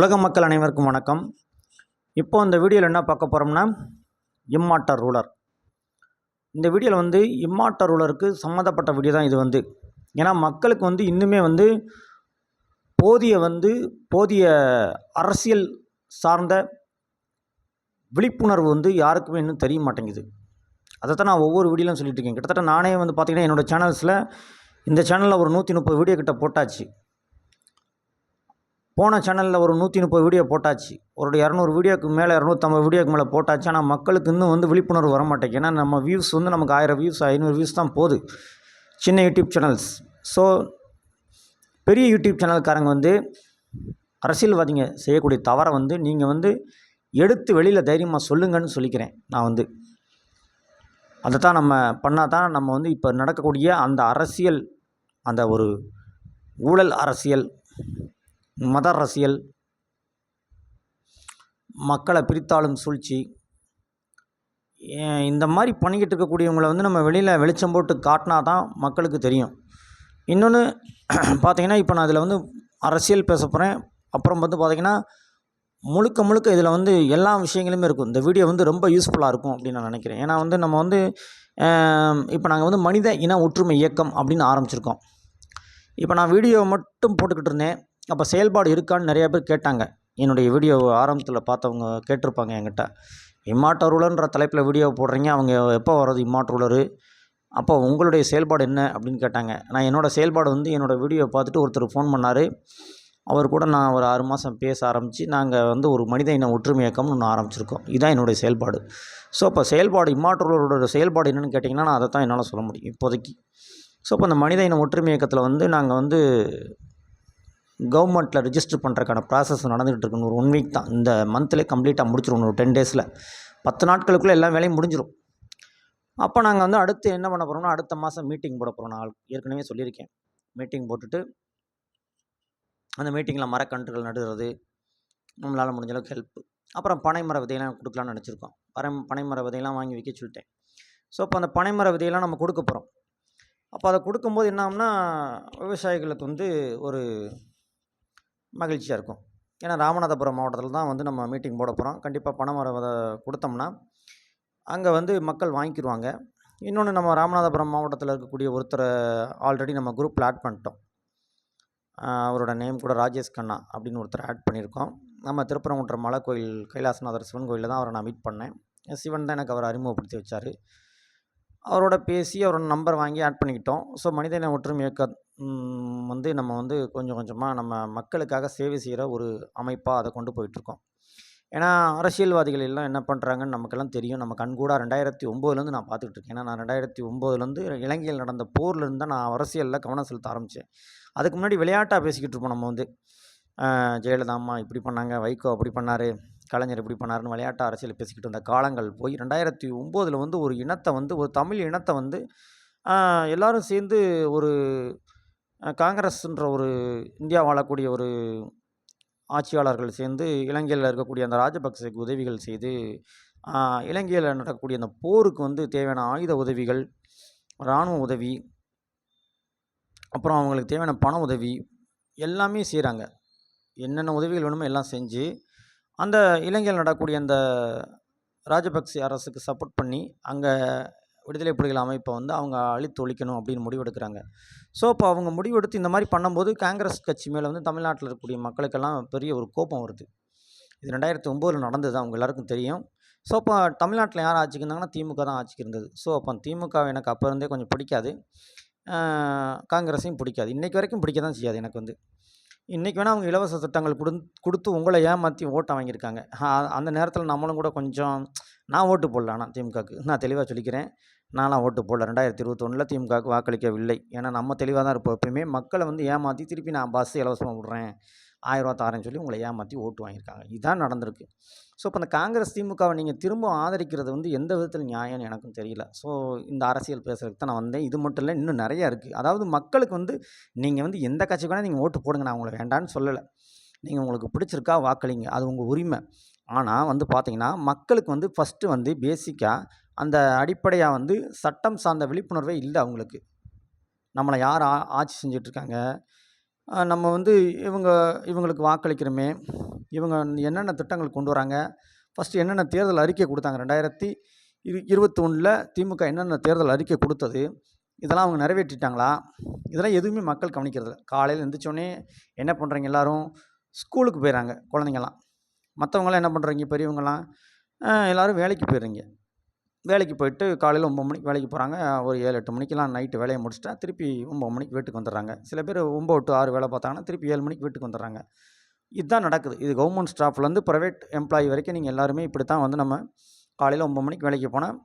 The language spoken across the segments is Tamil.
உலக மக்கள் அனைவருக்கும் வணக்கம். இப்போ இந்த வீடியோவில் என்ன பார்க்க போகிறோம்னா இம்மாட்டர் ரூலர். இந்த வீடியோவில் வந்து இம்மாட்டர் ரூலருக்கு சம்மந்தப்பட்ட வீடியோ தான் இது வந்து. ஏன்னா மக்களுக்கு வந்து இன்னுமே வந்து போதிய வந்து போதிய அரசியல் சார்ந்த விழிப்புணர்வு வந்து யாருக்குமே இன்னும் தெரிய மாட்டேங்குது. அதை தான் நான் ஒவ்வொரு வீடியோலையும் சொல்லிட்டு இருக்கேன். கிட்டத்தட்ட நானே வந்து பார்த்திங்கன்னா என்னோடய சேனல்ஸில் இந்த சேனலில் ஒரு நூற்றி முப்பது வீடியோ கிட்ட போட்டாச்சு. போன சேனலில் ஒரு நூற்றி முப்பது வீடியோ போட்டாச்சு. ஒரு இரநூறு வீடியோக்கு மேலே இரநூத்தம்பது வீடியோக்கு மேலே போட்டாச்சு. ஆனால் மக்களுக்கு இன்னும் வந்து விழிப்புணர்வு வர மாட்டேங்குது ஏன்னா நம்ம வியூஸ் வந்து நமக்கு ஆயிரம் வியூஸ் ஐநூறு வியூஸ் தான் போகுது. சின்ன யூடியூப் சேனல்ஸ். ஸோ பெரிய யூடியூப் சேனல்காரங்க வந்து அரசியல்வாதிங்க செய்யக்கூடிய தவறை வந்து நீங்கள் வந்து எடுத்து வெளியில் தைரியமாக சொல்லுங்கன்னு சொல்லிக்கிறேன் நான் வந்து. அதை தான் நம்ம பண்ணால் தான் நம்ம வந்து இப்போ நடக்கக்கூடிய அந்த அரசியல் அந்த ஒரு ஊழல் அரசியல் மத அரசியல் மக்களை பிரித்தாளும் சூழ்ச்சி. இந்த மாதிரி பண்ணிக்கிட்டு இருக்கக்கூடியவங்கள வந்து நம்ம வெளியில் வெளிச்சம் போட்டு காட்டினா தான் மக்களுக்கு தெரியும். இன்னொன்று பார்த்தீங்கன்னா இப்போ நான் இதில் வந்து அரசியல் பேச போகிறேன் அப்புறம் வந்து பார்த்திங்கன்னா முழுக்க முழுக்க இதில் வந்து எல்லா விஷயங்களுமே இருக்கும். இந்த வீடியோ வந்து ரொம்ப யூஸ்ஃபுல்லாக இருக்கும் அப்படின்னு நான் நினைக்கிறேன். ஏன்னா வந்து நம்ம வந்து இப்போ நாங்கள் வந்து மனித இன ஒற்றுமை இயக்கம் அப்படின்னு ஆரம்பிச்சிருக்கோம். இப்போ நான் வீடியோ மட்டும் போட்டுக்கிட்டு இருந்தேன். அப்போ செயல்பாடு இருக்கான்னு நிறையா பேர் கேட்டாங்க. என்னுடைய வீடியோ ஆரம்பத்தில் பார்த்தவங்க கேட்டிருப்பாங்க என்கிட்ட. இம்மாட்ட ரூலர்ன்ற தலைப்பில் வீடியோ போடுறீங்க அவங்க எப்போ வர்றது இம்மாட்ட ரூலரு அப்போ உங்களுடைய செயல்பாடு என்ன? அப்படின்னு கேட்டாங்க. நான் என்னோடய செயல்பாடு வந்து என்னோடய வீடியோ பார்த்துட்டு ஒருத்தர் ஃபோன் பண்ணார். அவர் கூட நான் ஒரு ஆறு மாதம் பேச ஆரம்பித்து நாங்கள் வந்து ஒரு மனித இன ஒற்றுமை இயக்கம்னு ஒன்று ஆரம்பிச்சிருக்கோம். இதுதான் என்னுடைய செயல்பாடு. ஸோ இப்போ செயல்பாடு இம்மாற்றலோட செயல்பாடு என்னென்னு கேட்டிங்கன்னா நான் அதை தான் என்னால் சொல்ல முடியும் இப்போதைக்கு. ஸோ இப்போ இந்த மனித இன ஒற்றுமை இயக்கத்தில் வந்து நாங்கள் வந்து கவர்மெண்ட்டில் ரிஜிஸ்டர் பண்ணுறதுக்கான ப்ராசஸ் நடந்துகிட்டு இருக்குன்னு ஒரு ஒன் வீக் தான். இந்த மந்த்லேயே கம்ப்ளீட்டாக முடிச்சிடும் ஒரு டென் டேஸில் பத்து நாட்களுக்குள்ளே எல்லா வேலையும் முடிஞ்சிடும் அப்போ நாங்கள் வந்து அடுத்து என்ன பண்ண போகிறோம்னா அடுத்த மாதம் மீட்டிங் போட போகிறோம் நான் ஏற்கனவே சொல்லியிருக்கேன். மீட்டிங் போட்டுட்டு அந்த மீட்டிங்கில் மரக்கன்றுகள் நடுறது நம்மளால் முடிஞ்ச அளவுக்கு ஹெல்ப் அப்புறம் பனைமர விதையெல்லாம் கொடுக்கலான்னு நினச்சிருக்கோம். பனை பனைமர விதையெல்லாம் வாங்கி விற்க சொல்லிட்டேன். ஸோ அப்போ அந்த பனைமர விதையெல்லாம் நம்ம கொடுக்க போகிறோம் அப்போ அதை கொடுக்கும்போது என்ன ஆகும்னா விவசாயிகளுக்கு வந்து ஒரு மகிழ்ச்சியாக இருக்கும். ஏன்னா ராமநாதபுரம் மாவட்டத்தில் தான் வந்து நம்ம மீட்டிங் போட போகிறோம் கண்டிப்பாக பணம் வர கொடுத்தோம்னா அங்கே வந்து மக்கள் வாங்கிக்கிடுவாங்க இன்னொன்று நம்ம ராமநாதபுரம் மாவட்டத்தில் இருக்கக்கூடிய ஒருத்தரை ஆல்ரெடி நம்ம குரூப்பில் ஆட் பண்ணிட்டோம். அவரோட நேம் கூட ராஜேஷ் கண்ணா அப்படின்னு ஒருத்தர் ஆட் பண்ணியிருக்கோம். நம்ம திருப்பரங்குன்ற மலை கோயில் கைலாசநாதர் சிவன் கோயிலில் தான் அவரை நான் மீட் பண்ணேன். சிவன் தான் எனக்கு அவர் அறிமுகப்படுத்தி வச்சார். அவரோட பேசி அவரோட நம்பர் வாங்கி ஆட் பண்ணிக்கிட்டோம். ஸோ மனிதன ஒற்றுமை இயக்க வந்து நம்ம வந்து கொஞ்சம் கொஞ்சமாக நம்ம மக்களுக்காக சேவை செய்கிற ஒரு அமைப்பாக அதை கொண்டு போயிட்டுருக்கோம். ஏன்னா அரசியல்வாதிகள் எல்லாம் என்ன பண்ணுறாங்கன்னு நமக்கெல்லாம் தெரியும். நம்ம கண்கூடாக ரெண்டாயிரத்தி ஒம்போதுலேருந்து நான் பார்த்துக்கிட்டு இருக்கேன் ஏன்னா நான் ரெண்டாயிரத்தி ஒம்போதுலேருந்து இலங்கையில் நடந்த போர்லேருந்து தான் நான் அரசியலில் கவனம் செலுத்த ஆரம்பித்தேன் அதுக்கு முன்னாடி விளையாட்டாக பேசிக்கிட்டு இருப்போம் நம்ம வந்து. ஜெயலலிதா அம்மா இப்படி பண்ணாங்க வைகோ அப்படி பண்ணார். கலைஞர் இப்படி பண்ணாருன்னு விளையாட்டு அரசியல் பேசிக்கிட்டு இருந்த காலங்கள் போய் ரெண்டாயிரத்தி ஒம்போதில் வந்து ஒரு இனத்தை வந்து ஒரு தமிழ் இனத்தை வந்து எல்லோரும் சேர்ந்து ஒரு காங்கிரஸ்ன்ற ஒரு இந்தியா வாழக்கூடிய ஒரு ஆட்சியாளர்கள் சேர்ந்து இலங்கையில் இருக்கக்கூடிய அந்த ராஜபக்சேக்கு உதவிகள் செய்து இலங்கையில் நடக்கக்கூடிய அந்த போருக்கு வந்து தேவையான ஆயுத உதவிகள் இராணுவ உதவி அப்புறம் அவங்களுக்கு தேவையான பண உதவி எல்லாமே செய்கிறாங்க என்னென்ன உதவிகள் வேணுமோ எல்லாம் செஞ்சு அந்த இலங்கையில் நடக்கக்கூடிய அந்த ராஜபக்சே அரசுக்கு சப்போர்ட் பண்ணி அங்கே விடுதலை புலிகள் அமைப்பை வந்து அவங்க அழித்து ஒழிக்கணும் அப்படின்னு முடிவெடுக்கிறாங்க. ஸோ இப்போ அவங்க முடிவெடுத்து இந்த மாதிரி பண்ணும்போது காங்கிரஸ் கட்சி மேலே வந்து தமிழ்நாட்டில் இருக்கக்கூடிய மக்களுக்கெல்லாம் பெரிய ஒரு கோபம் வருது. இது ரெண்டாயிரத்தி ஒம்போதில் நடந்தது அவங்க எல்லாருக்கும் தெரியும். ஸோ இப்போ தமிழ்நாட்டில் யார் ஆட்சிக்கு இருந்தாங்கன்னா திமுக தான் ஆட்சிக்கு இருந்தது. ஸோ அப்போ திமுக எனக்கு அப்போ இருந்தே கொஞ்சம் பிடிக்காது. காங்கிரஸையும் பிடிக்காது. இன்றைக்கு வரைக்கும் பிடிக்க தான் செய்யாது எனக்கு வந்து. இன்றைக்கி வேணால் அவங்க இலவச திட்டங்கள் கொடு கொடுத்து உங்களை ஏமாற்றி ஓட்டை வாங்கியிருக்காங்க. அந்த நேரத்தில் நம்மளும் கூட கொஞ்சம் நான் ஓட்டு போடல ஆனால் திமுகவுக்கு. நான் தெளிவாக சொல்லிக்கிறேன். நான்லாம் ஓட்டு போடல. ரெண்டாயிரத்தி இருபத்தொன்னில் திமுகவுக்கு வாக்களிக்கவில்லை. ஏன்னா நம்ம தெளிவாக தான் இருப்போம். எப்பயுமே மக்களை வந்து ஏமாற்றி திருப்பி நான் பஸ் இலவசமாக விட்றேன். ஆயிரரூவா தாரேன்னு சொல்லி உங்களை ஏமாற்றி ஓட்டு வாங்கியிருக்காங்க. இதுதான் நடந்திருக்கு. ஸோ இப்போ இந்த காங்கிரஸ் திமுகவை நீங்கள் திரும்ப ஆதரிக்கிறது வந்து எந்த விதத்தில் நியாயம்னு எனக்கும் தெரியல. ஸோ இந்த அரசியல் பேசுகிறதுக்கு தான் நான் வந்தேன். இது மட்டும் இல்லை இன்னும் நிறையா இருக்குது அதாவது மக்களுக்கு வந்து நீங்கள் வந்து எந்த கட்சிக்கு வேணால் நீங்கள் ஓட்டு போடுங்க. நான் உங்களை வேண்டான்னு சொல்லலை. நீங்கள் உங்களுக்கு பிடிச்சிருக்கா வாக்களிங்க. அது உங்கள் உரிமை. ஆனால் வந்து பார்த்தீங்கன்னா மக்களுக்கு வந்து ஃபஸ்ட்டு வந்து பேசிக்காக அந்த அடிப்படையாக வந்து சட்டம் சார்ந்த விழிப்புணர்வே இல்லை அவங்களுக்கு. நம்மளை யார் ஆட்சி செஞ்சிட்ருக்காங்க? நம்ம வந்து இவங்க இவங்களுக்கு வாக்களிக்கிறோமே. இவங்க என்னென்ன திட்டங்கள் கொண்டு வராங்க? ஃபஸ்ட்டு என்னென்ன தேர்தல் அறிக்கை கொடுத்தாங்க? ரெண்டாயிரத்தி இரு இருபத்தொன்னில் திமுக என்னென்ன தேர்தல் அறிக்கை கொடுத்தது? இதெல்லாம் அவங்க நிறைவேற்றிட்டாங்களா? இதெல்லாம் எதுவுமே மக்கள் கவனிக்கிறதில்ல. காலையில் எழுந்திரிச்சோடனே என்ன பண்ணுறீங்க எல்லோரும்? ஸ்கூலுக்கு போயிடறாங்க குழந்தைங்கலாம் மற்றவங்களாம் என்ன பண்ணுறீங்க பெரியவங்களாம் எல்லோரும் வேலைக்கு போயிடுறீங்க. வேலைக்கு போயிட்டு காலையில் ஒம்பது மணிக்கு வேலைக்கு போகிறாங்க ஒரு ஏழு எட்டு மணிக்கெலாம் நைட்டு வேலையை முடிச்சுட்டா திருப்பி ஒம்பது மணிக்கு வீட்டுக்கு வந்துடுறாங்க. சில பேர் ஒம்பது டு ஆறு வேலை பார்த்தாங்கன்னா திருப்பி ஏழு மணிக்கு வீட்டுக்கு வந்துடுறாங்க. இதுதான் நடக்குது. இது கவர்மெண்ட் ஸ்டாஃப்லேருந்து ப்ரைவேட் எம்ப்ளாயி வரைக்கும் நீங்கள் எல்லாருமே இப்படி தான் வந்து நம்ம காலையில் ஒம்பது மணிக்கு வேலைக்கு போனால்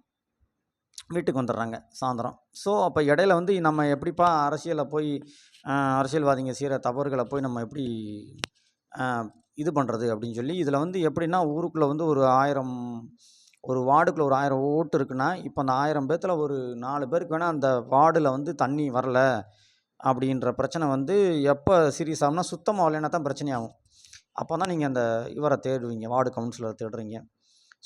வீட்டுக்கு வந்துடுறாங்க சாயந்தரம். ஸோ அப்போ இடையில வந்து நம்ம எப்படிப்பா அரசியலில் போய் அரசியல்வாதிங்க செய்கிற தவறுகளை போய் நம்ம எப்படி இது பண்ணுறது அப்படின்னு சொல்லி இதில் வந்து எப்படின்னா ஊருக்குள்ளே வந்து ஒரு ஆயிரம் ஒரு வார்டுக்குள்ளே ஒரு ஆயிரம் ஓட்டு இருக்குன்னா இப்போ அந்த ஆயிரம் பேர்த்தில் ஒரு நாலு பேருக்கு வேணால் அந்த வார்டில் வந்து தண்ணி வரல அப்படின்ற பிரச்சனை வந்து எப்போ சீரியஸ் ஆகும்னா சுத்தமாக வரலைன்னா தான் பிரச்சனையாகும். அப்போ தான் நீங்கள் அந்த இவரை தேடுவீங்க வார்டு கவுன்சிலரை தேடுறீங்க.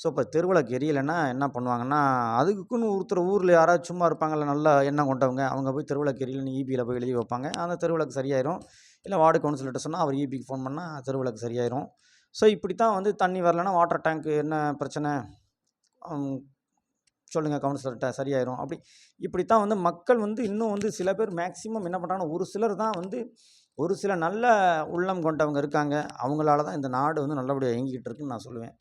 ஸோ இப்போ தெருவிளக்கு எரியலைன்னா என்ன பண்ணுவாங்கன்னா அதுக்குன்னு ஒருத்தர் ஊரில் யாராவது சும்மா இருப்பாங்கல்ல நல்லா எண்ணம் கொண்டவங்க அவங்க போய் தெருவிளக்கு எரியலன்னு ஈபியில் போய் எழுதி வைப்பாங்க. அந்த தெருவிளக்கு சரியாயிரும். இல்லை வார்டு கவுன்சிலர்கிட்ட சொன்னால் அவர் ஈபிக்கு ஃபோன் பண்ணால் தெருவிளக்கு சரியாயிரும். ஸோ இப்படி தான் வந்து தண்ணி வரலன்னா வாட்டர் டேங்க்கு என்ன பிரச்சனை? சொல்லுங்கள் கவுன்சிலர்கிட்ட சரியாயிரும். அப்படி இப்படி தான் வந்து மக்கள் வந்து இன்னும் வந்து சில பேர் மேக்ஸிமம் என்ன பண்ணுறாங்கன்னா ஒரு சிலர் தான் வந்து ஒரு சில நல்ல உள்ளம் கொண்டவங்க இருக்காங்க. அவங்களால தான் இந்த நாடு வந்து நல்லபடியாக இயங்கிக்கிட்டு இருக்குன்னு நான் சொல்லுவேன்.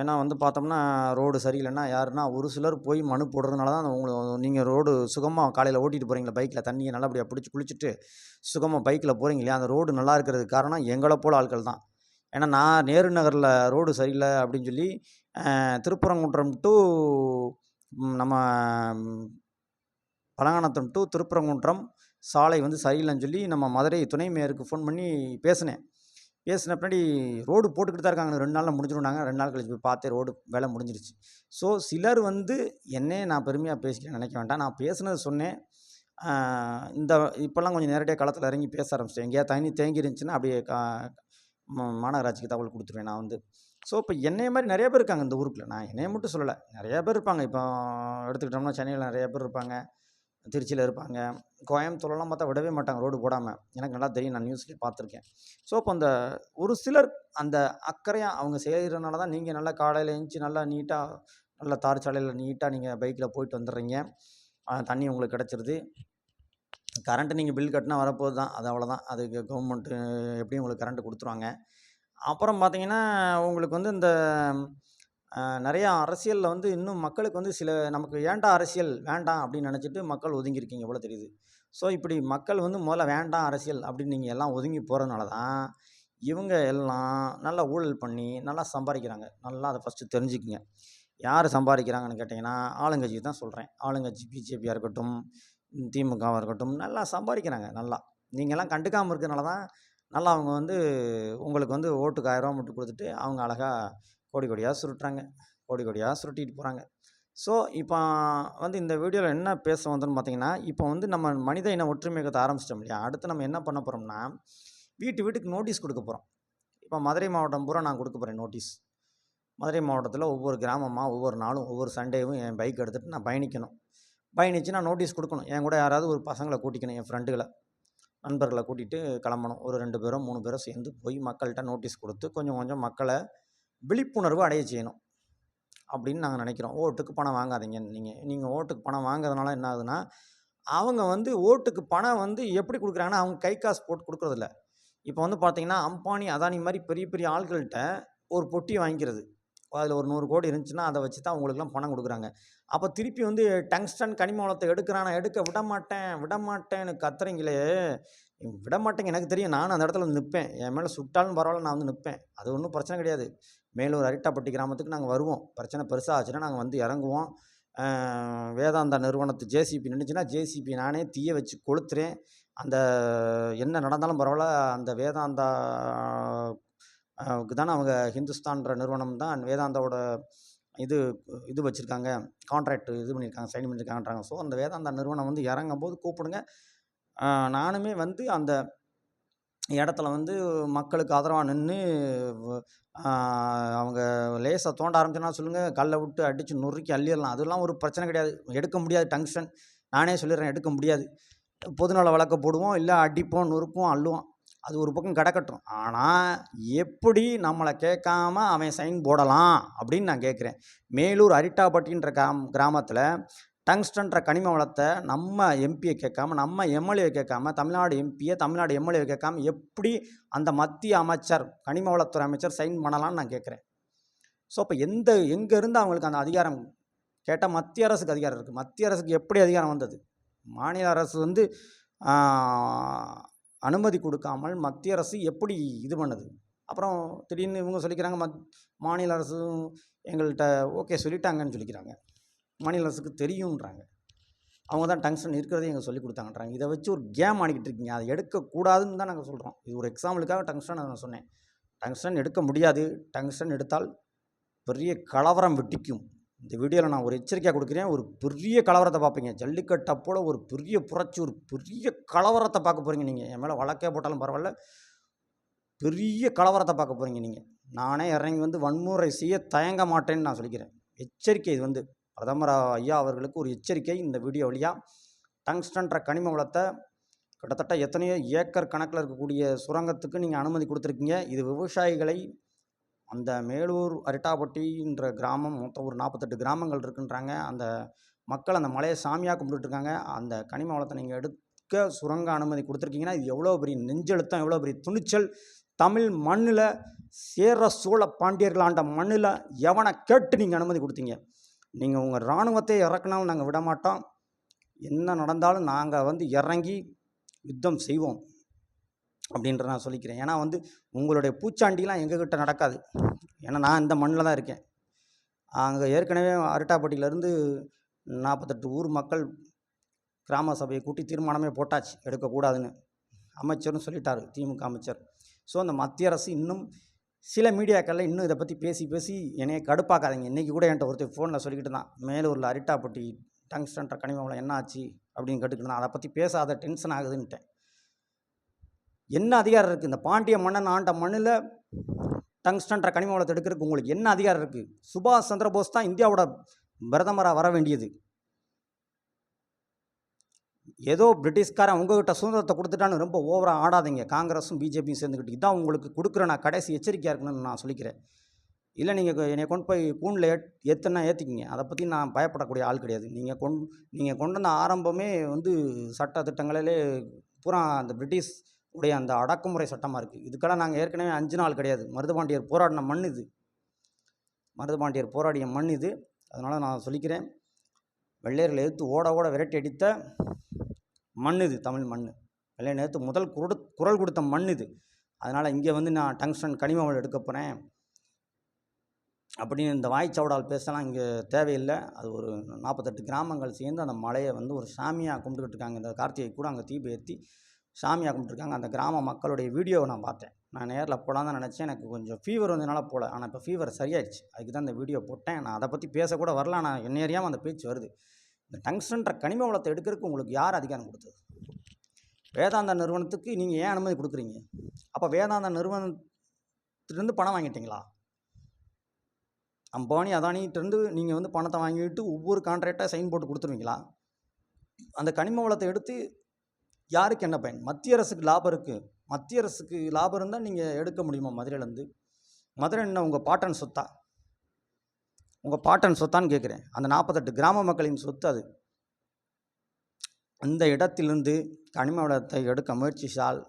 ஏன்னா வந்து பார்த்தோம்னா ரோடு சரியில்லைன்னா யாருன்னா ஒரு சிலர் போய் மனு போடுறதுனால தான் உங்களுக்கு நீங்கள் ரோடு சுகமாக காலையில் ஓட்டிகிட்டு போகிறீங்களா பைக்கில் தண்ணியை நல்லபடியாக பிடிச்சி குளிச்சுட்டு சுகமாக பைக்கில் போகிறீங்க இல்லையா? அந்த ரோடு நல்லா இருக்கிறதுக்கு காரணம் எங்களை போல் ஆட்கள் தான். ஏன்னா நான் நேரு நகரில் ரோடு சரியில்லை அப்படின்னு சொல்லி திருப்பரங்குன்றம் டு நம்ம பழங்கானத்தம் டு திருப்பரங்குன்றம் சாலை வந்து சரியில்லைன்னு சொல்லி நம்ம மதுரை துணை மேயருக்கு ஃபோன் பண்ணி பேசினேன். பேசின பின்னாடி ரோடு போட்டுக்கிட்டு தான் இருக்காங்க. ரெண்டு நாளில் முடிஞ்சிடும்னாங்க. ரெண்டு நாள் கழிச்சு போய் பார்த்தே ரோடு வேலை முடிஞ்சிருச்சு. ஸோ சிலர் வந்து என்னே நான் பெருமையாக பேசிக்க நினைக்க வேண்டாம். நான் பேசினது சொன்னேன். இந்த இப்போல்லாம் கொஞ்சம் நேரடியாக களத்தில் இறங்கி பேச ஆரம்பிச்சிட்டேன். எங்கேயா தண்ணி தேங்கி இருந்துச்சுன்னா அப்படியே கா மாநகராட்சிக்கு தகவல் கொடுத்துருவேன் நான் வந்து. ஸோ இப்போ என்னைய மாதிரி நிறைய பேர் இருக்காங்க இந்த ஊருக்குள்ள. நான் என்னைய மட்டும் சொல்லலை. நிறையா பேர் இருப்பாங்க. இப்போ எடுத்துக்கிட்டோம்னா சென்னையில் நிறைய பேர் இருப்பாங்க. திருச்சியில் இருப்பாங்க. கோயம்புத்தூர்லாம் பார்த்தா விடவே மாட்டாங்க ரோடு போடாமல் எனக்கு நல்லா தெரியும். நான் நியூஸ்லேயே பார்த்துருக்கேன். ஸோ இப்போ அந்த ஒரு சிலர் அந்த அக்கறையாக அவங்க செய்கிறனால தான் நீங்கள் நல்லா காலையில் எழுந்துச்சி நல்லா நீட்டாக நல்லா தார் சாலையில் நீட்டாக நீங்கள் பைக்கில் போயிட்டு வந்துடுறீங்க. தண்ணி உங்களுக்கு கிடச்சிருது. கரண்ட்டு நீங்கள் பில் கட்டினா வரப்போகுது தான். அது அவ்வளோதான் அதுக்கு கவர்மெண்ட்டு எப்படியும் உங்களுக்கு கரண்ட்டு கொடுத்துருவாங்க. அப்புறம் பார்த்தீங்கன்னா உங்களுக்கு வந்து இந்த நிறையா அரசியலில் வந்து இன்னும் மக்களுக்கு வந்து சில நமக்கு ஏன்டா அரசியல் வேண்டாம் அப்படின்னு நினச்சிட்டு மக்கள் ஒதுங்கியிருக்கீங்க போல தெரியுது. ஸோ இப்படி மக்கள் வந்து முதல்ல வேண்டாம் அரசியல் அப்படின்னு நீங்கள் எல்லாம் ஒதுங்கி போகிறதுனால தான் இவங்க எல்லாம் நல்லா ஊழல் பண்ணி நல்லா சம்பாதிக்கிறாங்க. நல்லா அதை ஃபஸ்ட்டு தெரிஞ்சுக்குங்க. யார் சம்பாதிக்கிறாங்கன்னு கேட்டிங்கன்னா ஆளுங்கட்சி தான் சொல்கிறேன் ஆளுங்கட்சி பிஜேபியாக இருக்கட்டும் திமுகவாக இருக்கட்டும் நல்லா சம்பாதிக்கிறாங்க நல்லா. நீங்கள்லாம் கண்டுக்காமல் இருக்கிறனால தான் நல்லா அவங்க வந்து உங்களுக்கு வந்து ஓட்டுக்கு ஆயிரரூவா மட்டும் கொடுத்துட்டு அவங்க அழகாக கோடி கோடியாக சுருட்டுறாங்க கோடி கோடியாக சுருட்டிட்டு போகிறாங்க ஸோ இப்போ வந்து இந்த வீடியோவில் என்ன பேச வந்தோன்னு பார்த்தீங்கன்னா இப்போ வந்து நம்ம மனித இன ஒற்றுமை கற்று ஆரம்பிச்சிட்டோம் இல்லையா? அடுத்து நம்ம என்ன பண்ண போகிறோம்னா வீட்டு வீட்டுக்கு நோட்டீஸ் கொடுக்க போகிறோம் இப்போ மதுரை மாவட்டம் பூரா நான் கொடுக்க போகிறேன் நோட்டீஸ். மதுரை மாவட்டத்தில் ஒவ்வொரு கிராமமாக ஒவ்வொரு நாளும் ஒவ்வொரு சண்டேவும் என் பைக் எடுத்துகிட்டு நான் பயணிக்கணும். பயணிச்சுன்னா நோட்டீஸ் கொடுக்கணும். என் கூட யாராவது ஒரு பசங்களை கூட்டிக்கணும் என் ஃப்ரெண்டுகளை நண்பர்களை கூட்டிகிட்டு கிளம்பணும். ஒரு ரெண்டு பேரோ மூணு பேரோ சேர்ந்து போய் மக்கள்கிட்ட நோட்டீஸ் கொடுத்து கொஞ்சம் கொஞ்சம் மக்களை விழிப்புணர்வு அடைய செய்யணும் அப்படின்னு நாங்கள் நினைக்கிறோம். ஓட்டுக்கு பணம் வாங்காதீங்க. நீங்கள் நீங்கள் ஓட்டுக்கு பணம் வாங்குறதுனால என்ன ஆகுதுன்னா அவங்க வந்து ஓட்டுக்கு பணம் வந்து எப்படி கொடுக்குறாங்கன்னா அவங்க கை காசு போட்டு கொடுக்குறதில்ல. இப்போ வந்து பார்த்தீங்கன்னா அம்பானி அதானி மாதிரி பெரிய பெரிய ஆள்கள்கிட்ட ஒரு பொட்டி வாங்கிக்கிறது. அதில் ஒரு நூறு கோடி இருந்துச்சுன்னா அதை வச்சு தான் அவங்களுக்குலாம் பணம் கொடுக்குறாங்க. அப்போ திருப்பி வந்து டங்ஸ்டன் கனிம வளத்தை எடுக்கிறான் எடுக்க விட மாட்டேன் விட மாட்டேன்னு கத்துறீங்களே. விட மாட்டேங்க எனக்கு தெரியும். நானும் அந்த இடத்துல நிற்பேன் என் மேலே சுட்டாலும் பரவாயில்ல நான் வந்து நிற்பேன் அது ஒன்றும் பிரச்சனை கிடையாது. மேலூர் அரிட்டாப்பட்டி கிராமத்துக்கு நாங்கள் வருவோம். பிரச்சனை பெருசாக ஆச்சுன்னா நாங்கள் வந்து இறங்குவோம். வேதாந்தா நிறுவனத்து ஜேசிபி நின்றுச்சுன்னா ஜேசிபி நானே தீயை வச்சு கொளுத்துறேன். அந்த என்ன நடந்தாலும் பரவாயில்ல அந்த வேதாந்தா தானே அவங்க ஹிந்துஸ்தான்ற நிறுவனம் தான் வேதாந்தாவோட இது இது வச்சுருக்காங்க. கான்ட்ராக்ட் இது பண்ணியிருக்காங்க சைன் பண்ணியிருக்காங்கன்றாங்க. ஸோ அந்த வேதாந்தா நிறுவனம் வந்து இறங்கும் போது கூப்பிடுங்க நானுமே வந்து அந்த இடத்துல வந்து மக்களுக்கு ஆதரவாக நின்று அவங்க லேசாக தோண்ட ஆரம்பிச்சோன்னா சொல்லுங்கள் கல்லை விட்டு அடித்து நொறுக்கி அள்ளிடலாம். அதெல்லாம் ஒரு பிரச்சனை கிடையாது. எடுக்க முடியாது டங்ஷன். நானே சொல்லிடுறேன் எடுக்க முடியாது. பொதுநல வழக்க போடுவோம் இல்லை அடிப்போம் நொறுக்குவோம் அள்ளுவோம். அது ஒரு பக்கம் கிடக்கட்டும். ஆனால் எப்படி நம்மளை கேட்காம அவன் சைன் போடலாம் அப்படின்னு நான் கேட்குறேன். மேலூர் அரிட்டாப்பட்டின்ற கிராம் கிராமத்தில் டங்ஸ்டன்ற கனிம வளத்தை நம்ம எம்பியை கேட்காம நம்ம எம்எல்ஏ கேட்காம தமிழ்நாடு எம்பியை தமிழ்நாடு எம்எல்ஏ கேட்காம எப்படி அந்த மத்திய அமைச்சர் கனிம வளத்துறை அமைச்சர் சைன் பண்ணலான்னு நான் கேட்குறேன். ஸோ அப்போ எந்த எங்கேருந்து அவங்களுக்கு அந்த அதிகாரம் கேட்டால் மத்திய அரசுக்கு அதிகாரம் இருக்குது மத்திய அரசுக்கு எப்படி அதிகாரம் வந்தது? மாநில அரசு வந்து அனுமதி கொடுக்காமல் மத்திய அரசு எப்படி இது பண்ணுது? அப்புறம் திடீர்னு இவங்க சொல்லிக்கிறாங்க மத் மாநில அரசும் எங்கள்கிட்ட ஓகே சொல்லிட்டாங்கன்னு சொல்லிக்கிறாங்க. மாநில அரசுக்கு தெரியுன்றாங்க அவங்க தான் டங்ஸ்டன் இருக்கிறதே எங்கள் சொல்லி கொடுத்தாங்கன்றாங்க. இதை வச்சு ஒரு கேம் ஆடிக்கிட்டு இருக்கீங்க. அதை எடுக்கக்கூடாதுன்னு தான் நாங்கள் சொல்கிறோம் இது ஒரு எக்ஸாம்பிளுக்காக டங்ஸ்டன் நான் சொன்னேன். டங்ஸ்டன் எடுக்க முடியாது. டங்ஸ்டன் எடுத்தால் பெரிய கலவரம் வெட்டிக்கும் இந்த வீடியோவில் நான் ஒரு எச்சரிக்கையாக கொடுக்குறேன். ஒரு பெரிய கலவரத்தை பார்ப்பீங்க. ஜல்லிக்கட்டை போல் ஒரு பெரிய புரட்சி ஒரு பெரிய கலவரத்தை பார்க்க போகிறீங்க நீங்கள் என் மேலே வழக்கே போட்டாலும் பரவாயில்ல. பெரிய கலவரத்தை பார்க்க போகிறீங்க நீங்கள் நானே இறங்கி வந்து வன்முறை செய்ய தயங்க மாட்டேன்னு நான் சொல்லிக்கிறேன். எச்சரிக்கை இது வந்து. பிரதமர் ஐயா அவர்களுக்கு ஒரு எச்சரிக்கை இந்த வீடியோ வழியாக டங்ஸ்டன்ற கனிம வளத்தை கிட்டத்தட்ட எத்தனையோ ஏக்கர் கணக்கில் இருக்கக்கூடிய சுரங்கத்துக்கு நீங்கள் அனுமதி கொடுத்துருக்கீங்க. இது விவசாயிகளை அந்த மேலூர் அரிட்டாப்பட்டின்ற கிராமம் மொத்தம் ஒரு நாற்பத்தெட்டு கிராமங்கள் இருக்குன்றாங்க. அந்த மக்கள் அந்த மலையை சாமியாக கும்பிட்டுட்ருக்காங்க. அந்த கனிம வளத்தை நீங்கள் எடுக்க சுரங்க அனுமதி கொடுத்துருக்கீங்கன்னா இது எவ்வளோ பெரிய நெஞ்செழுத்தம் எவ்வளோ பெரிய துணிச்சல். தமிழ் மண்ணில் சேர சோழ பாண்டியர்கள் ஆண்ட மண்ணில் எவனை கேட்டு நீங்கள் அனுமதி கொடுத்தீங்க? நீங்கள் உங்கள் இராணுவத்தை இறக்குனாலும் நாங்கள் விட மாட்டோம் என்ன நடந்தாலும் நாங்கள் வந்து இறங்கி யுத்தம் செய்வோம். அப்படின்ற நான் சொல்லிக்கிறேன். ஏன்னா வந்து உங்களுடைய பூச்சாண்டிலாம் எங்ககிட்ட நடக்காது. ஏன்னா நான் இந்த மண்ணில் தான் இருக்கேன். அங்கே ஏற்கனவே அரட்டாப்பட்டியிலேருந்து நாற்பத்தெட்டு ஊர் மக்கள் கிராம சபையை கூட்டி தீர்மானமே போட்டாச்சு. எடுக்கக்கூடாதுன்னு அமைச்சரும் சொல்லிட்டார் திமுக அமைச்சர். ஸோ அந்த மத்திய அரசு இன்னும் சில மீடியாக்களில் இன்னும் இதை பற்றி பேசி பேசி என்னைய கடுப்பாக்காதீங்க. இன்றைக்கி கூட என்கிட்ட ஒருத்தர் ஃபோனில் சொல்லிக்கிட்டு தான் மேலூரில் அரிட்டாப்பட்டி டங்ஸ்டன்ற கனிமவளம் என்ன ஆச்சு அப்படின்னு கேட்டுக்கிட்டு தான் அதை பற்றி பேசாத டென்ஷன் ஆகுதுன்ட்டேன். என்ன அதிகாரம் இருக்குது இந்த பாண்டிய மன்னன் ஆண்ட மண்ணில் டங்ஸ்டன்ற கனிம வளத்தை எடுக்கிறதுக்கு உங்களுக்கு என்ன அதிகாரம் இருக்குது சுபாஷ் சந்திரபோஸ் தான் இந்தியாவோட பிரதமராக வர வேண்டியது. ஏதோ பிரிட்டிஷ்காரன் உங்ககிட்ட சுதந்திரத்தை கொடுத்துட்டான்னு ரொம்ப ஓவராக ஆடாதீங்க. காங்கிரஸும் பிஜேபியும் சேர்ந்துக்கிட்டு இதான் உங்களுக்கு கொடுக்குற நான் கடைசி எச்சரிக்கையாக இருக்கணும்னு நான் சொல்லிக்கிறேன். இல்லை நீங்கள் என்னை கொண்டு போய் கூண்டில் ஏத் ஏற்றுனா ஏற்றிக்கிங்க அதை பற்றி நான் பயப்படக்கூடிய ஆள் கிடையாது. நீங்கள் கொண் நீங்கள் கொண்டு வந்த ஆரம்பமே வந்து சட்ட திட்டங்களிலே பூரா அந்த பிரிட்டிஷ் உடைய அந்த அடக்குமுறை சட்டமாக இருக்குது இதுக்கெல்லாம் நாங்கள் ஏற்கனவே அஞ்சு நாள் கிடையாது. மருதுபாண்டியர் போராடின மண் இது. மருதுபாண்டியர் போராடிய மண் இது. அதனால் நான் சொல்லிக்கிறேன். வெள்ளையர்களை எதிர்த்து ஓட ஓட விரட்டி அடித்த மண் இது தமிழ் மண். வெள்ளையனை எதிர்த்து முதல் குரடு குரல் கொடுத்த மண் இது. அதனால் இங்கே வந்து நான் டங்ஸ்டன் கனிமவள் எடுக்க போகிறேன் அப்படின்னு இந்த வாய்ச்சவடால் பேசலாம் இங்கே தேவையில்லை. அது ஒரு நாற்பத்தெட்டு கிராமங்கள் சேர்ந்து அந்த மலையை வந்து ஒரு சாமியாக கும்பிட்டுக்கிட்டு இருக்காங்க. இந்த கார்த்திகை கூட அங்கே தீப ஏற்றி சாமியாக கும்பிட்டுருக்காங்க. அந்த கிராம மக்களுடைய வீடியோவை நான் பார்த்தேன். நான் நேரில் போகலான்னு தான் நினச்சேன். எனக்கு கொஞ்சம் ஃபீவர் வந்ததுனால போகல ஆனால் இப்போ ஃபீவர் சரியாயிடுச்சு. அதுக்கு தான் இந்த வீடியோ போட்டேன். நான் அதை பற்றி பேசக்கூட வரல. ஆனால் என்ன அறியாமல் அந்த பேச்சு வருது. இந்த டங்ஸ்டன்ற கனிம வளத்தை எடுக்கிறதுக்கு உங்களுக்கு யார் அதிகாரம் கொடுத்தது? வேதாந்தா நிறுவனத்துக்கு நீங்கள் ஏன் அனுமதி கொடுக்குறீங்க? அப்போ வேதாந்தா நிறுவனத்திலேருந்து பணம் வாங்கிட்டீங்களா? அம்பானி அதானிகிட்டேருந்து நீங்கள் வந்து பணத்தை வாங்கிட்டு ஒவ்வொரு கான்ட்ராக்டாக சைன் போட்டு கொடுத்துருவீங்களா? அந்த கனிம வளத்தை எடுத்து யாருக்கு என்ன பயன்? மத்திய அரசுக்கு லாபம் இருக்குது மத்திய அரசுக்கு லாபம் இருந்தால் நீங்கள் எடுக்க முடியுமா மதுரையிலேருந்து? மதுரை என்ன உங்கள் பாட்டன் சொத்தா? உங்கள் பாட்டன் சொத்தான்னு கேட்குறேன் அந்த நாற்பத்தெட்டு கிராம மக்களின் சொத்து அது. அந்த இடத்திலிருந்து கனிம வளத்தை எடுக்க முயற்சித்தால்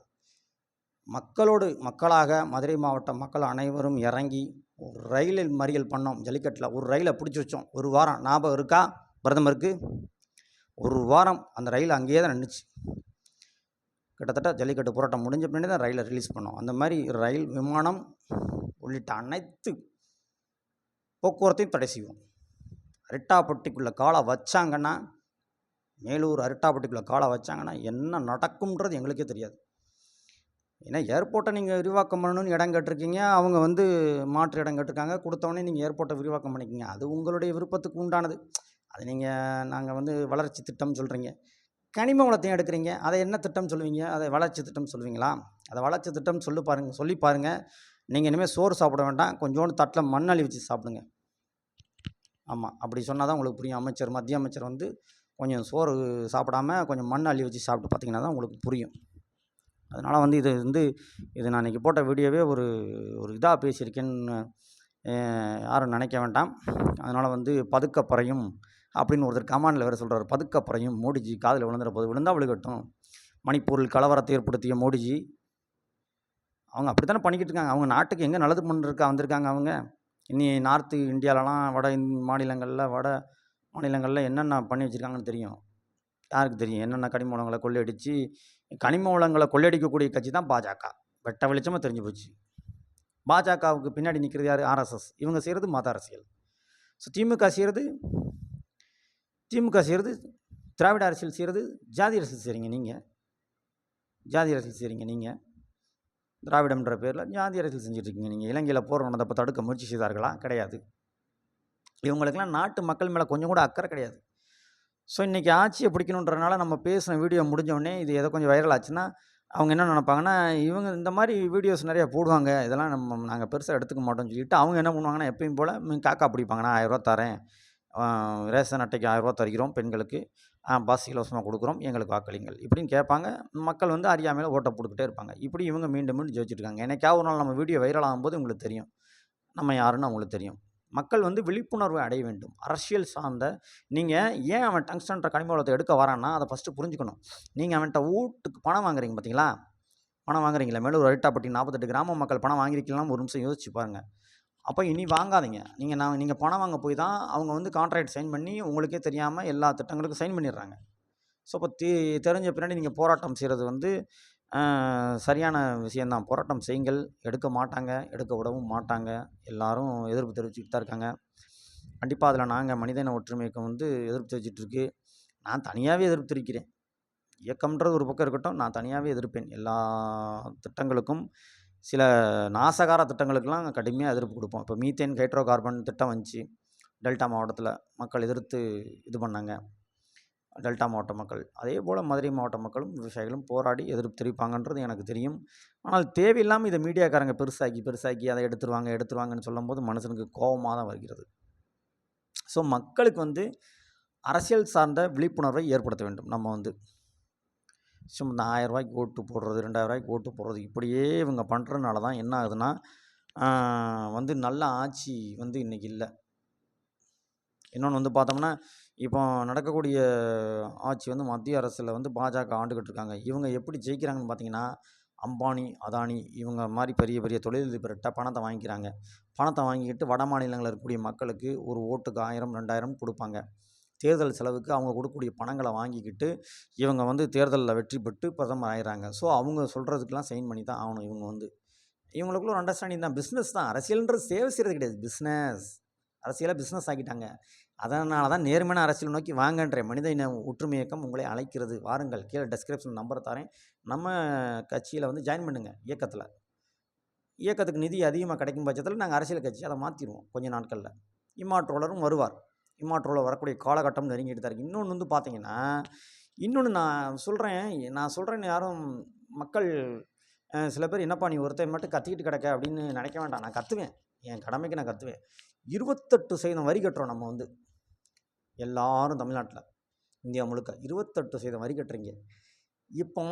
மக்களோடு மக்களாக மதுரை மாவட்ட மக்கள் அனைவரும் இறங்கி ஒரு ரயிலில் மறியல் பண்ணோம். ஜல்லிக்கட்டில் ஒரு ரயிலை பிடிச்சி வச்சோம். ஒரு வாரம் ஞாபகம் இருக்கா? பிரதமருக்கு? ஒரு வாரம் அந்த ரயில் அங்கேயே தான் நின்றுச்சு கிட்டத்தட்ட ஜல்லிக்கட்டு போராட்டம் முடிஞ்ச பின்னாடி தான் ரயிலை ரிலீஸ் பண்ணோம். அந்த மாதிரி ரயில் விமானம் உள்ளிட்ட அனைத்து போக்குவரத்தையும் தடை செய்வோம். அரிட்டாப்பட்டிக்குள்ளே காலை வச்சாங்கன்னா மேலூர் அரிட்டாப்பட்டிக்குள்ளே காலை வச்சாங்கன்னா என்ன நடக்கும்ன்றது எங்களுக்கே தெரியாது. ஏன்னா ஏர்போர்ட்டை நீங்கள் விரிவாக்கம் பண்ணணும்னு இடம் கேட்டிருக்கீங்க. அவங்க வந்து மாற்று இடம் கேட்டிருக்காங்க. கொடுத்தவொடனே நீங்கள் ஏர்போர்ட்டை விரிவாக்கம் பண்ணிக்கிங்க. அது உங்களுடைய விருப்பத்துக்கு உண்டானது. அது நீங்கள் நாங்கள் வந்து வளர்ச்சி திட்டம் சொல்கிறீங்க கனிம வளத்தையும் எடுக்கிறீங்க அதை என்ன திட்டம் சொல்லுவீங்க? அதை வளர்ச்சி திட்டம் சொல்லுவீங்களா? அதை வளர்ச்சி திட்டம் சொல்லி பாருங்கள் சொல்லி பாருங்கள் நீங்கள் இனிமேல் சோறு சாப்பிட வேண்டாம் கொஞ்சோண்டு தட்டில் மண் அழி வச்சு சாப்பிடுங்க. ஆமாம் அப்படி சொன்னால் தான் உங்களுக்கு புரியும். அமைச்சர் மத்திய அமைச்சர் வந்து கொஞ்சம் சோறு சாப்பிடாம கொஞ்சம் மண் அள்ளி வச்சு சாப்பிட்டு பார்த்தீங்கன்னா தான் உங்களுக்கு புரியும். அதனால் வந்து இது வந்து இது நான் இன்றைக்கி போட்ட வீடியோவே ஒரு ஒரு இதாக பேசியிருக்கேன்னு யாரும் நினைக்க வேண்டாம். அதனால் வந்து பதுக்கப்பறையும் அப்படின்னு ஒருத்தர் கமாண்டில் வேறு சொல்கிறார் பதுக்கப்புறையும் மோடிஜி காதில் விழுந்துற போது விழுந்தால் விழுகட்டும். மணிப்பூரில் கலவரத்தை ஏற்படுத்திய மோடிஜி. அவங்க அப்படி தானே பண்ணிக்கிட்டு இருக்காங்க. அவங்க நாட்டுக்கு எங்கே நல்லது பண்ணிருக்கா வந்திருக்காங்க அவங்க? இனி நார்த்து இந்தியாவிலலாம் வட மாநிலங்களில் வட மாநிலங்களில் என்னென்ன பண்ணி வச்சுருக்காங்கன்னு தெரியும். யாருக்கு தெரியும்? என்னென்ன கனிம வளங்களை கொள்ளையடித்து கனிம வளங்களை கொள்ளையடிக்கக்கூடிய கட்சி தான் பாஜக. வெட்ட வெளிச்சமாக தெரிஞ்சு போச்சு. பாஜகவுக்கு பின்னாடி நிற்கிறது யார்? ஆர்எஸ்எஸ் இவங்க செய்கிறது மத அரசியல். ஸோ திமுக செய்கிறது திமுக செய்கிறது திராவிட அரசியல் செய்கிறது ஜாதி அரசியல் செய்கிறீங்க நீங்கள் ஜாதி அரசியல் செய்கிறீங்க நீங்கள் திராவிடம்ன்ற பேரில் ஜாதி அரசியல் செஞ்சுட்ருக்கீங்க நீங்கள் இலங்கையில் போர் நடந்தப்போ தடுக்க முயற்சி செய்தார்களா? கிடையாது. இவங்களுக்கெல்லாம் நாட்டு மக்கள் மேலே கொஞ்சம் கூட அக்கறை கிடையாது. ஸோ இன்றைக்கி ஆட்சியை பிடிக்கணுன்றனால நம்ம பேசின வீடியோ முடிஞ்சோடனே இது எதோ கொஞ்சம் வைரல் ஆச்சுன்னா அவங்க என்ன நினைப்பாங்கன்னா இவங்க இந்த மாதிரி வீடியோஸ் நிறையா போடுவாங்க. இதெல்லாம் நம்ம நாங்கள் பெருசாக எடுத்துக்க மாட்டோம்னு சொல்லிட்டு அவங்க என்ன பண்ணுவாங்கன்னா எப்பயும் போல் காக்கா பிடிப்பாங்க. நான் ஆயிரரூவா தரேன். ரேஷன் அட்டைக்கு ஆயிரரூவா தருகிறோம் பெண்களுக்கு. பஸ் இலவசமாக கொடுக்குறோம். எங்களுக்கு வாக்களிங்கள் இப்படின்னு கேட்பாங்க. மக்கள் வந்து அறியாமையில் ஓட்டை போட்டுக்கிட்டே இருப்பாங்க. இப்படி இவங்க மீண்டும் மீண்டும் ஜெயிச்சிட்டு இருக்காங்க என்னைக்காவது ஒரு நாள் நம்ம வீடியோ வைரல் ஆகும்போது உங்களுக்கு தெரியும். நம்ம யாருன்னு அவங்களுக்கு தெரியும். மக்கள் வந்து விழிப்புணர்வை அடைய வேண்டும். அரசியல் சார்ந்த நீங்கள் ஏன் அவன் டங்ஸ்டன்ற கனிம வளத்தை எடுக்க வரான்னா அதை ஃபஸ்ட்டு புரிஞ்சுக்கணும். நீங்கள் அவன்கிட்ட வீட்டுக்கு பணம் வாங்குறீங்க பார்த்தீங்களா பணம் வாங்குறீங்களா. மேலூர் அரிட்டாப்பட்டி நாற்பத்தெட்டு கிராம மக்கள் பணம் வாங்கியிருக்கலாம் ஒரு நிமிஷம் யோசிச்சு பாருங்கள் அப்போ இனி வாங்காதீங்க. நீங்கள் நான் நீங்கள் பணம் வாங்க போய் தான் அவங்க வந்து கான்ட்ராக்ட் சைன் பண்ணி உங்களுக்கே தெரியாமல் எல்லா திட்டங்களுக்கும் சைன் பண்ணிடுறாங்க. ஸோ இப்போ தி தெரிஞ்ச பின்னாடி நீங்கள் போராட்டம் செய்கிறது வந்து சரியான விஷயந்தான் போராட்டம் செய்யுங்கள். எடுக்க மாட்டாங்க. எடுக்க விடவும் மாட்டாங்க. எல்லாரும் எதிர்ப்பு தெரிவிச்சுக்கிட்டு தான் இருக்காங்க. கண்டிப்பாக அதில் நாங்கள் மனிதன ஒற்றுமைக்கு வந்து எதிர்ப்பு தெரிவிச்சிட்ருக்கு. நான் தனியாகவே எதிர்ப்பு தெரிவிக்கிறேன். இயக்கம்ன்றது ஒரு பக்கம் இருக்கட்டும். நான் தனியாகவே எதிர்ப்பேன். எல்லா திட்டங்களுக்கும் சில நாசகார திட்டங்களுக்கெல்லாம் கடுமையாக எதிர்ப்பு கொடுப்போம். இப்போ மீத்தேன் ஹைட்ரோ கார்பன் திட்டம் வந்துச்சு. டெல்டா மாவட்டத்தில் மக்கள் எதிர்த்து இது பண்ணாங்க. டெல்டா மாவட்ட மக்கள். அதே போல் மதுரை மாவட்ட மக்களும் விவசாயிகளும் போராடி எதிர்ப்பு தெரிவிப்பாங்கன்றது எனக்கு தெரியும். ஆனால் தேவையில்லாமல் இதை மீடியாக்காரங்க பெருசாக்கி பெருசாக்கி அதை எடுத்துருவாங்க எடுத்துருவாங்கன்னு சொல்லும்போது மனுஷனுக்கு கோபமாக தான் வருகிறது. ஸோ மக்களுக்கு வந்து அரசியல் சார்ந்த விழிப்புணர்வை ஏற்படுத்த வேண்டும். நம்ம வந்து சும்மா இந்த ஆயிரம் ரூபாய்க்கு ஓட்டு போடுறது ரெண்டாயிரம் ரூபாய்க்கு ஓட்டு போடுறது இப்படியே இவங்க பண்ணுறதுனால தான் என்ன ஆகுதுன்னா வந்து நல்ல ஆட்சி வந்து இன்றைக்கி இல்லை. இன்னொன்று வந்து பார்த்தோம்னா இப்போ நடக்கக்கூடிய ஆட்சி வந்து மத்திய அரசில் வந்து பாஜக ஆண்டுகிட்டு இருக்காங்க. இவங்க எப்படி ஜெயிக்கிறாங்கன்னு பார்த்தீங்கன்னா அம்பானி அதானி இவங்க மாதிரி பெரிய பெரிய தொழிலதிபர்கிட்ட பணத்தை வாங்கிக்கிறாங்க. பணத்தை வாங்கிக்கிட்டு வட மாநிலங்களில் இருக்கக்கூடிய மக்களுக்கு ஒரு ஓட்டுக்கு ஆயிரம் ரெண்டாயிரம் கொடுப்பாங்க. தேர்தல் செலவுக்கு அவங்க கொடுக்கக்கூடிய பணங்களை வாங்கிக்கிட்டு இவங்க வந்து தேர்தலில் வெற்றி பெற்று பிரதமர் ஆயிடுறாங்க. ஸோ அவங்க சொல்கிறதுக்கெலாம் சைன் பண்ணி தான் ஆகணும் இவங்க வந்து. இவங்களுக்குள்ள ஒரு அண்டர்ஸ்டாண்டிங் தான். பிஸ்னஸ் தான். அரசியல்ன்றது சேவை செய்கிறது கிடையாது. பிஸ்னஸ் அரசியலாக பிஸ்னஸ் ஆக்கிட்டாங்க. அதனால தான் நேர்மையான அரசியல் நோக்கி வாங்கன்ற மனித இன ஒற்றுமை இயக்கம் உங்களை அழைக்கிறது. வாருங்கள். கீழே டெஸ்கிரிப்ஷன் நம்பரை தரேன். நம்ம கட்சியில் வந்து ஜாயின் பண்ணுங்கள் இயக்கத்தில். இயக்கத்துக்கு நிதி அதிகமாக கிடைக்கும் பட்சத்தில் நாங்கள் அரசியல் கட்சி அதை மாற்றிடுவோம் கொஞ்சம் நாட்களில். இம்மாற்றோலரும் வருவார். இம்மாற்றோலர் வரக்கூடிய காலகட்டம் நெருங்கிட்டு தான் இருக்குது இன்னொன்று வந்து பார்த்தீங்கன்னா இன்னொன்று நான் சொல்கிறேன் நான் சொல்கிறேன்னு யாரும் மக்கள் சில பேர் என்னப்பா நீ ஒருத்தன் மட்டும் கத்திக்கிட்டு கிடக்க அப்படின்னு நினைக்க வேண்டாம். நான் கற்றுவேன் என் கடமைக்கு நான் கற்றுவேன் இருபத்தெட்டு சதவீதம் வரி கட்டுறோம் நம்ம வந்து. எல்லாரும் தமிழ்நாட்டில். இந்தியா முழுக்க இருபத்தெட்டு சதவீதம் வரி கட்டுறீங்க. இப்போ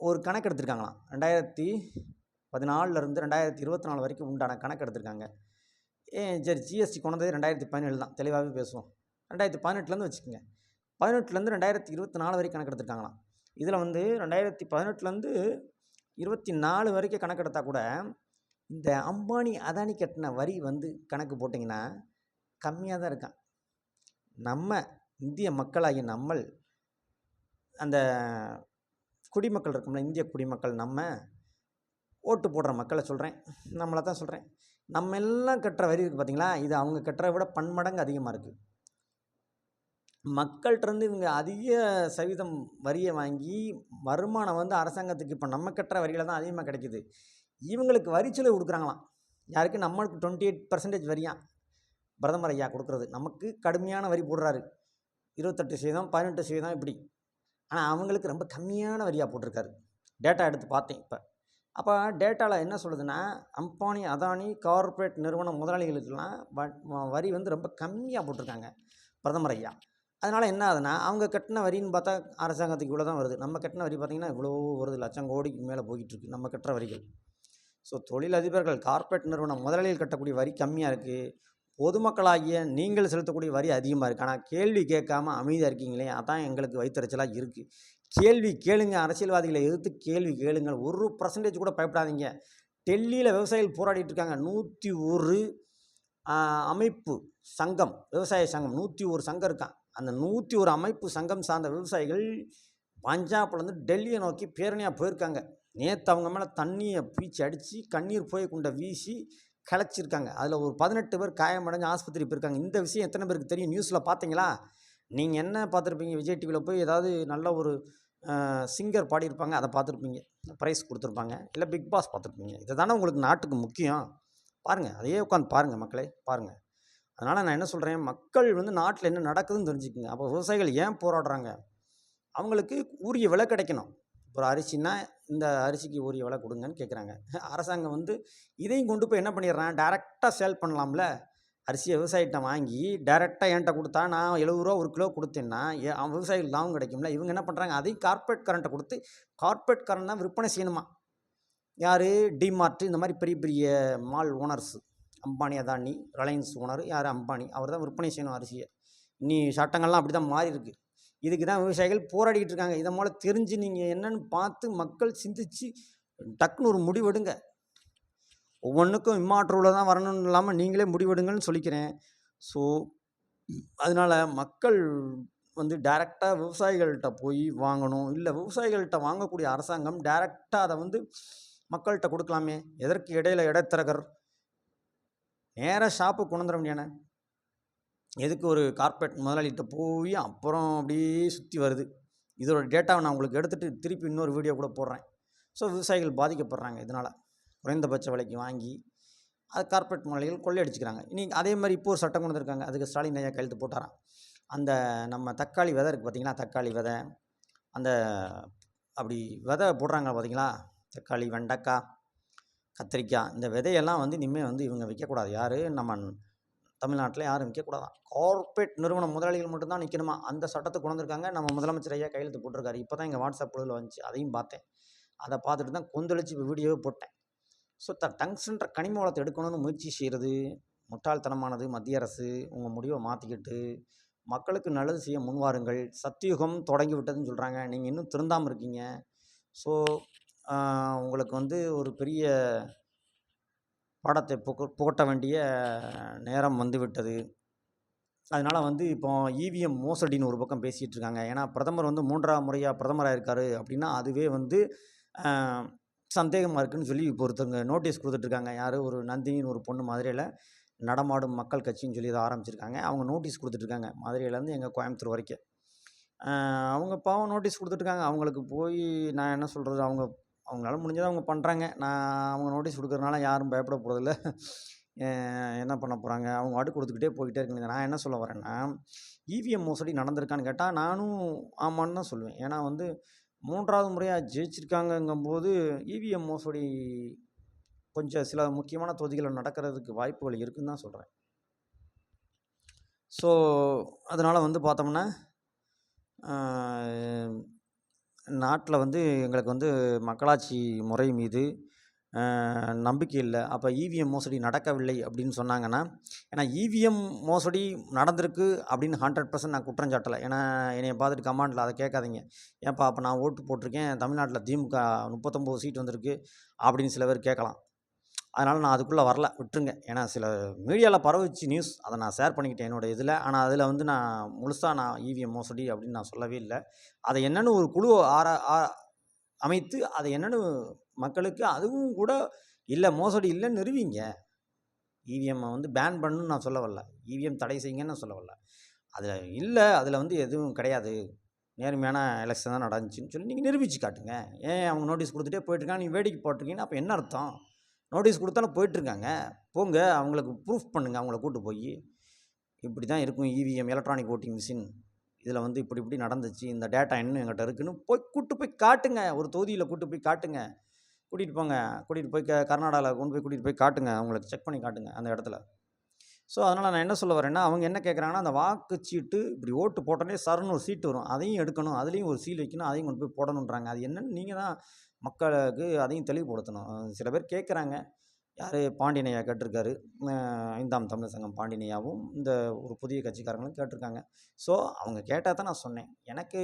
ஒரு கணக்கு எடுத்திருக்காங்களாம். ரெண்டாயிரத்தி பதினாலிருந்து ரெண்டாயிரத்தி இருபத்தி நாலு வரைக்கும் உண்டான கணக்கு எடுத்திருக்காங்க. சரி ஜிஎஸ்டி கொண்டது ரெண்டாயிரத்தி பதினேழு தான். தெளிவாகவே பேசுவோம். ரெண்டாயிரத்தி பதினெட்டுலேருந்து வச்சுக்கோங்க. பதினெட்டுலேருந்து ரெண்டாயிரத்தி இருபத்தி நாலு வரைக்கும் கணக்கெடுத்துருக்காங்களாம். இதில் வந்து ரெண்டாயிரத்தி பதினெட்டுலேருந்து இருபத்தி நாலு வரைக்கும் கணக்கெடுத்தால் கூட இந்த அம்பானி அதானி கட்டின வரி வந்து கணக்கு போட்டிங்கன்னா கம்மியாக தான் இருக்கான். நம்ம இந்திய மக்களாகிய நம்மள் அந்த குடிமக்கள் இருக்கோம்ல இந்திய குடிமக்கள் நம்ம ஓட்டு போடுற மக்களை சொல்கிறேன் நம்மளை தான் சொல்கிறேன் நம்ம எல்லாம் கட்டுற வரி இருக்குது பார்த்தீங்களா இது அவங்க கட்டுறதை விட பன்மடங்கு அதிகமாக இருக்குது மக்கள்கிட்டருந்து இவங்க அதிக சதவீதம் வரியை வாங்கி வருமானம் வந்து அரசாங்கத்துக்கு இப்போ நம்ம கட்டுற வரியில் தான் அதிகமாக கிடைக்கிது. இவங்களுக்கு வரிச்சலை கொடுக்குறாங்களாம். யாருக்கு? நம்மளுக்கு டுவெண்ட்டி எயிட் பர்சன்டேஜ் வரியா? பிரதமர் ஐயா கொடுக்குறது. நமக்கு கடுமையான வரி போடுறாரு. இருபத்தெட்டு சதவீதம் பதினெட்டு சதவீதம் இப்படி. ஆனால் அவங்களுக்கு ரொம்ப கம்மியான வரியாக போட்டிருக்காரு. டேட்டா எடுத்து பார்த்தேன் இப்போ. அப்போ டேட்டாவில் என்ன சொல்லுதுன்னா அம்பானி அதானி கார்ப்பரேட் நிறுவன முதலாளிகளுக்கெல்லாம் வ- வரி வந்து ரொம்ப கம்மியாக போட்டிருக்காங்க பிரதமர் ஐயா. அதனால் என்ன ஆகுதுன்னா அவங்க கட்டின வரின்னு பார்த்தா அரசாங்கத்துக்கு இவ்வளோ தான் வருது. நம்ம கட்டின வரி பார்த்திங்கன்னா இவ்வளோ வருது. லட்சம் கோடிக்கு மேலே போய்கிட்டு இருக்கு நம்ம கட்டுற வரிகள். ஸோ தொழிலதிபர்கள் கார்ப்பரேட் நிறுவனம் முதலாளிகள் கட்டக்கூடிய வரி கம்மியாக இருக்குது பொதுமக்களாகிய நீங்கள் செலுத்தக்கூடிய வரி அதிகமாக இருக்குது ஆனால் கேள்வி கேட்காம அமைதியாக இருக்கீங்களே அதான் எங்களுக்கு வயிற்றுச்சலாக இருக்குது கேள்வி கேளுங்க அரசியல்வாதிகளை எதிர்த்து கேள்வி கேளுங்கள். ஒரு பர்சன்டேஜ் கூட பயப்படாதீங்க. டெல்லியில் விவசாயிகள் போராடிட்டு இருக்காங்க. நூற்றி ஒரு அமைப்பு சங்கம் விவசாய சங்கம் நூற்றி ஒரு சங்கம் இருக்கான் அந்த நூற்றி ஒரு அமைப்பு சங்கம் சார்ந்த விவசாயிகள் பஞ்சாப்லேருந்து டெல்லியை நோக்கி பேரணியாக போயிருக்காங்க. நேற்று அவங்க மேலே தண்ணியை பீச்சி அடித்து கண்ணீர் போய் கொண்ட வீசி கலைச்சிருக்காங்க. அதில் ஒரு பதினெட்டு பேர் காயமடைஞ்சு ஆஸ்பத்திரி போயிருக்காங்க. இந்த விஷயம் எத்தனை பேருக்கு தெரியும்? நியூஸில் பார்த்தீங்களா? நீங்கள் என்ன பார்த்துருப்பீங்க? விஜய் டிவியில் போய் ஏதாவது நல்ல ஒரு சிங்கர் பாடியிருப்பாங்க அதை பார்த்துருப்பீங்க. ப்ரைஸ் கொடுத்துருப்பாங்க. இல்லை பிக் பாஸ் பார்த்துருப்பீங்க. இதை தானே உங்களுக்கு நாட்டுக்கு முக்கியம். பாருங்கள் அதையே உட்காந்து பாருங்கள் மக்களே பாருங்கள் அதனால் நான் என்ன சொல்கிறேன் மக்கள் வந்து நாட்டில் என்ன நடக்குதுன்னு தெரிஞ்சுக்குங்க. அப்போ விவசாயிகள் ஏன் போராடுறாங்க? அவங்களுக்கு உரிய விலை கிடைக்கணும். ஒரு அரிசின்னா இந்த அரிசிக்கு உரிய விலை கொடுங்கன்னு கேட்குறாங்க அரசாங்கம் வந்து இதையும் கொண்டு போய் என்ன பண்ணிடுறான் டேரெக்டாக சேல் பண்ணலாம்ல? அரிசியை விவசாயிகிட்ட வாங்கி டேரெக்டாக என்கிட்ட கொடுத்தா நான் எழுபது ரூபா ஒரு கிலோ கொடுத்தேன்னா அவன் விவசாயிகள் லாபம் கிடைக்கும்ல. இவங்க என்ன பண்ணுறாங்க அதையும் கார்ப்பரேட் கரண்ட்டை கொடுத்து கார்ப்பரேட் கரண்ட் தான் விற்பனை செய்யணுமா? யார்? டிமார்ட் இந்த மாதிரி பெரிய பெரிய mall owners Ambani Adani Reliance owner யார்? அம்பானி. அவர் தான் விற்பனை செய்யணும் அரிசியை. நீ சட்டங்கள்லாம் அப்படி தான் மாறி இருக்குது இதுக்கு தான் விவசாயிகள் போராடிக்கிட்டு இருக்காங்க. இதை மூலம் தெரிஞ்சு நீங்கள் என்னென்னு பார்த்து மக்கள் சிந்திச்சு டக்குன்னு ஒரு முடிவெடுங்க. ஒவ்வொன்றுக்கும் இம்மாற்றவில் தான் வரணும்னு இல்லாமல் நீங்களே முடிவெடுங்கன்னு சொல்லிக்கிறேன். ஸோ அதனால் மக்கள் வந்து டைரெக்டாக விவசாயிகள்கிட்ட போய் வாங்கணும். இல்லை விவசாயிகள்கிட்ட வாங்கக்கூடிய அரசாங்கம் டைரெக்டாக அதை வந்து மக்கள்கிட்ட கொடுக்கலாமே. எதற்கு இடையில இடைத்தரகர்? நேராக ஷாப்பு கொண்டு வந்துட முடியானே எதுக்கு ஒரு கார்ப்பரேட் முதலாளிகிட்ட போய் அப்புறம் அப்படியே சுற்றி வருது? இதோட டேட்டாவை நான் உங்களுக்கு எடுத்துகிட்டு திருப்பி இன்னொரு வீடியோ கூட போடுறேன். ஸோ விவசாயிகள் பாதிக்கப்படுறாங்க இதனால். குறைந்தபட்ச விலைக்கு வாங்கி அது கார்ப்பரேட் முதலாளிகள் கொள்ளையடிச்சுக்கிறாங்க. இனி அதே மாதிரி இப்போ ஒரு சட்டம் கொண்டு வந்திருக்காங்க. அதுக்கு ஸ்டாலின் ஐயா கையெழுத்து போட்டாரான் அந்த நம்ம தக்காளி விதை இருக்குது பார்த்திங்களா? தக்காளி விதை. அந்த அப்படி விதை போடுறாங்க பார்த்தீங்களா? தக்காளி வெண்டைக்காய் கத்திரிக்காய். இந்த விதையெல்லாம் வந்து இனிமேல் வந்து இவங்க விற்கக்கூடாது. யார்? நம்ம தமிழ்நாட்டில் யாரும் விற்கக்கூடாதான். கார்ப்பரேட் நிறுவன முதலாளிகள் மட்டும்தான் நிற்கணுமா அந்த சட்டத்தை கொண்டு வந்திருக்காங்க. நம்ம முதலமைச்சர் ஐயா கையெழுத்து போட்டிருக்காரு. இப்போ தான் எங்கள் வாட்ஸ்அப் குழுவில் வந்துச்சு. அதையும் பார்த்தேன். அதை பார்த்துட்டு தான் கொந்தளிச்சு வீடியோவே போட்டேன். ஸோ த டங்ஸ்ன்ற கனிம வளத்தை எடுக்கணும்னு முயற்சி செய்கிறது முட்டாள்தனமானது மத்திய அரசு உங்கள் முடிவை மாற்றிக்கிட்டு மக்களுக்கு நல்லது செய்ய முன்வாருங்கள் சத்தியுகம் தொடங்கி விட்டதுன்னு சொல்கிறாங்க நீங்கள் இன்னும் திருந்தாமல் இருக்கீங்க. ஸோ உங்களுக்கு வந்து ஒரு பெரிய பாடத்தை புக புகட்ட வேண்டிய நேரம் வந்துவிட்டது. அதனால் வந்து இப்போ இவிஎம் மோசடின்னு ஒரு பக்கம் பேசிகிட்டு இருக்காங்க. ஏன்னா பிரதமர் வந்து மூன்றாம் முறையாக பிரதமராக இருக்கார் அப்படின்னா அதுவே வந்து சந்தேகமாக இருக்குதுன்னு சொல்லி இப்போ ஒருத்தவங்க நோட்டீஸ் கொடுத்துட்ருக்காங்க. யார் ஒரு நந்தினின்னு ஒரு பொண்ணு மதுரையில் நடமாடும் மக்கள் கட்சின்னு சொல்லி இதை ஆரம்பிச்சிருக்காங்க. அவங்க நோட்டீஸ் கொடுத்துட்ருக்காங்க மதுரையிலேருந்து எங்கள் கோயம்புத்தூர் வரைக்கும். அவங்க பாவம் நோட்டீஸ் கொடுத்துட்ருக்காங்க. அவங்களுக்கு போய் நான் என்ன சொல்கிறது அவங்க அவங்களால முடிஞ்சதை அவங்க பண்ணுறாங்க நான் அவங்க நோட்டீஸ் கொடுக்குறதுனால யாரும் பயப்பட போகிறதில்ல என்ன பண்ண போகிறாங்க அவங்க வாட்டு கொடுத்துக்கிட்டே போய்கிட்டே இருக்குங்க. நான் என்ன சொல்ல வரேன்னா இவிஎம் மோசடி நடந்திருக்கான்னு கேட்டால் நானும் ஆமான்னு தான் சொல்லுவேன். ஏன்னா வந்து மூன்றாவது முறையாக ஜெயிச்சிருக்காங்கங்கும்போது இவிஎம் மோசடி கொஞ்சம் சில முக்கியமான தொகுதிகளில் நடக்கிறதுக்கு வாய்ப்புகள் இருக்குதுன்னு தான் சொல்கிறேன் ஸோ அதனால் வந்து பார்த்தோம்னா நாட்டில் வந்து எங்களுக்கு வந்து மக்களாட்சி முறை மீது நம்பிக்கை இல்லை. அப்போ இவிஎம் மோசடி நடக்கவில்லை அப்படின்னு சொன்னாங்கன்னா ஏன்னா இவிஎம் மோசடி நடந்திருக்கு அப்படின்னு ஹண்ட்ரட் பர்சன்ட் நான் குற்றம் சாட்டலை. ஏன்னா என்னை பார்த்துட்டு கமாண்டில் அதை கேட்காதீங்க. ஏன்ப்பா அப்போ நான் ஓட்டு போட்டிருக்கேன் தமிழ்நாட்டில் திமுக முப்பத்தொம்போது சீட் வந்திருக்கு அப்படின்னு சில பேர் கேட்கலாம். அதனால் நான் அதுக்குள்ளே வரல விட்டுருங்க. ஏன்னா சில மீடியாவில் பரவிச்சு நியூஸ் அதை நான் ஷேர் பண்ணிக்கிட்டேன் என்னோடய இதில். ஆனால் அதில் வந்து நான் முழுசாக நான் இவிஎம் மோசடி அப்படின்னு நான் சொல்லவே இல்லை. அதை என்னென்னு ஒரு குழு ஆ அமைத்து அதை என்னென்னு மக்களுக்கு அதுவும் கூட இல்லை மோசடி இல்லைன்னு நிறுவிங்க. இவிஎம்மை வந்து பேன் பண்ணுன்னு நான் சொல்ல வரல. இவிஎம் தடை செய்யுங்கன்னு நான் சொல்ல வரல. அதில் இல்லை அதில் வந்து எதுவும் கிடையாது. நேர்மையான எலெக்ஷன் தான் நடந்துச்சுன்னு சொல்லி நீங்கள் நிரூபித்து காட்டுங்க. ஏன் அவங்க நோட்டீஸ் கொடுத்துட்டே போயிட்டுருக்காங்க? நீங்கள் வேடிக்கை போட்டிருக்கீங்கன்னா அப்போ என்ன அர்த்தம்? நோட்டீஸ் கொடுத்தாலும் போயிட்டுருக்காங்க. போங்க அவங்களுக்கு ப்ரூஃப் பண்ணுங்கள் அவங்கள கூட்டு போய். இப்படி தான் இருக்கும் இவிஎம் எலக்ட்ரானிக் ஓட்டிங் மிஷின் இதில் வந்து இப்படி இப்படி நடந்துச்சு. இந்த டேட்டா இன்னும் எங்கிட்ட இருக்குன்னு போய் கூட்டு போய் காட்டுங்க. ஒரு தொகுதியில் கூட்டு போய் காட்டுங்க. கூட்டிகிட்டு போங்க. கூட்டிகிட்டு போய் க கர்நாடகாவில் கொண்டு போய் கூட்டிகிட்டு போய் காட்டுங்க. அவங்களுக்கு செக் பண்ணி காட்டுங்க அந்த இடத்துல. ஸோ அதனால் நான் என்ன சொல்ல வரேன்னா அவங்க என்ன கேட்குறாங்கன்னா அந்த வாக்குச்சீட்டு இப்படி ஓட்டு போட்டோன்னே சருன்னு ஒரு சீட்டு வரும். அதையும் எடுக்கணும். அதுலேயும் ஒரு சீல் வைக்கணும். அதையும் கொண்டு போய் போடணுன்றாங்க அது என்னென்னு நீங்கள் தான் மக்களுக்கு அதையும் தெளிவுபடுத்தணும். சில பேர் கேட்குறாங்க யார்? பாண்டியனையா கேட்டிருக்காரு. ஐந்தாம் தமிழ் சங்கம் பாண்டியனையாவும் இந்த ஒரு புதிய கட்சிக்காரங்களும் கேட்டிருக்காங்க. ஸோ அவங்க கேட்டால் தான் நான் சொன்னேன். எனக்கு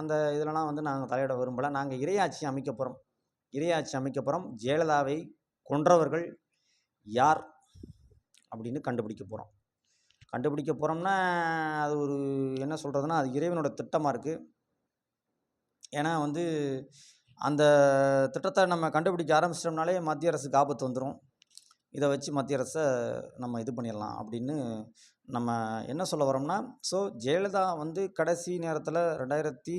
அந்த இதிலலாம் வந்து நாங்கள் தலையிட விரும்பலை. நாங்கள் இறையாட்சி அமைக்க போகிறோம் இறையாட்சி அமைக்க போகிறோம் ஜெயலலிதாவை கொன்றவர்கள் யார் அப்படின்னு கண்டுபிடிக்க போகிறோம் கண்டுபிடிக்க போகிறோம்னா அது ஒரு என்ன சொல்கிறதுனா அது இறைவனோட திட்டமாக இருக்குது ஏன்னா வந்து அந்த திட்டத்தை நம்ம கண்டுபிடிக்க ஆரம்பிச்சிட்டோம்னாலே மத்திய அரசுக்கு ஆபத்து வந்துடும் இதை வச்சு மத்திய அரசை நம்ம இது பண்ணிடலாம் அப்படின்னு நம்ம என்ன சொல்ல வரோம்னா ஸோ ஜெயலலிதா வந்து கடைசி நேரத்தில் ரெண்டாயிரத்தி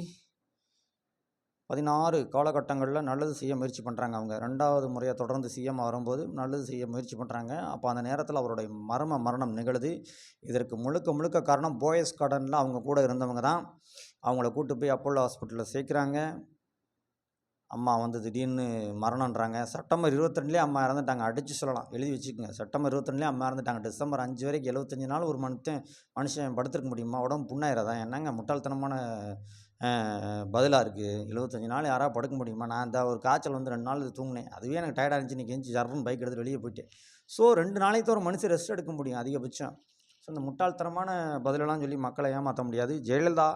பதினாறு காலகட்டங்களில் நல்லது செய்ய முயற்சி பண்ணுறாங்க அவங்க. ரெண்டாவது முறையாக தொடர்ந்து சிஎம் வரும்போது நல்லது செய்ய முயற்சி பண்ணுறாங்க. அப்போ அந்த நேரத்தில் அவருடைய மர்ம மரணம் நிகழுது. இதற்கு முழுக்க முழுக்க காரணம் போயஸ் கார்டனில் அவங்க கூட இருந்தவங்க தான். அவங்கள கூட்டு போய் அப்போலோ ஹாஸ்பிட்டலில் சேர்க்குறாங்க. அம்மா வந்து திடீர்னு மரணன்றாங்க செப்டம்பர் இருபத்திரெண்டுலேயே அம்மா இறந்துட்டாங்க. அடித்து சொல்லலாம். எழுதி வச்சுக்கோங்க. செப்டம்பர் இருபத்திரெண்டுலேயே அம்மா இறந்துட்டாங்க. டிசம்பர் அஞ்சு வரைக்கும் எழுபத்தஞ்சு நாள் ஒரு மனுஷன் மனுஷன் படுத்திருக்க முடியுமா? உடம்பு புண்ணாயிராதா? என்னங்க முட்டாள்தனமான பதிலாக இருக்குது எழுபத்தஞ்சி நாள் யாராவது படுக்க முடியுமா? நான் இந்த ஒரு காய்ச்சல் வந்து ரெண்டு நாள் தூங்கினேன். அதுவே எனக்கு டயர்டாக இருந்துச்சு. இன்றைக்கி எஞ்சி ஜர்றன்னு பைக் எடுத்து வெளியே போயிட்டேன். ஸோ ரெண்டு நாளைக்கு ஒரு மனுஷன் ரெஸ்ட் எடுக்க முடியும் அதிகபட்சம். ஸோ இந்த முட்டாள்தனமான பதிலெல்லாம் சொல்லி மக்களை ஏமாற்ற முடியாது. ஜெயலலிதா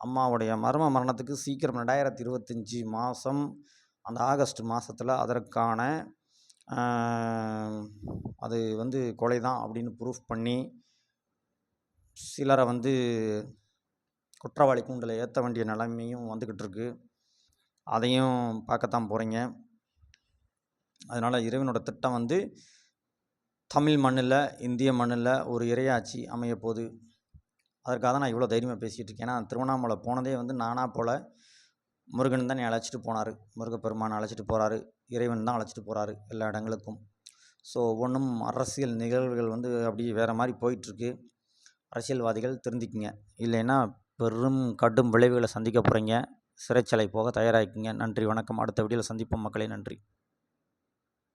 அம்மாவுடைய மர்ம மரணத்துக்கு சீக்கிரம் ரெண்டாயிரத்தி இருபத்தஞ்சி மாதம் அந்த ஆகஸ்ட் மாதத்தில் அதற்கான அது வந்து கொலை தான் அப்படின்னு ப்ரூஃப் பண்ணி சிலரை வந்து குற்றவாளி கூண்டில் ஏற்ற வேண்டிய நிலைமையும் வந்துக்கிட்டு இருக்கு அதையும் பார்க்கத்தான் போகிறீங்க அதனால் இறைவனோட திட்டம் வந்து தமிழ் மண்ணில் இந்திய மண்ணில் ஒரு இறையாட்சி அமைய போகுது. அதற்காக தான் நான் இவ்வளோ தைரியமாக பேசிகிட்டு இருக்கேன். ஏன்னா திருவண்ணாமலை போனதே வந்து நானாக போல் முருகன் தான் நீ அழைச்சிட்டு போனார். முருகப்பெருமான் அழைச்சிட்டு போகிறாரு இறைவன் தான் அழைச்சிட்டு போகிறாரு எல்லா இடங்களுக்கும். ஸோ ஒவ்வொன்றும் அரசியல் நிகழ்வுகள் வந்து அப்படியே வேறு மாதிரி போயிட்டுருக்கு அரசியல்வாதிகள் திருந்திக்குங்க. இல்லைன்னா பெரும் கடும் விளைவுகளை சந்திக்க போகிறீங்க சிறைச்சாலை போக தயாராகிக்குங்க. நன்றி. வணக்கம். அடுத்த வீடியோவில் சந்திப்போம். மக்களே நன்றி.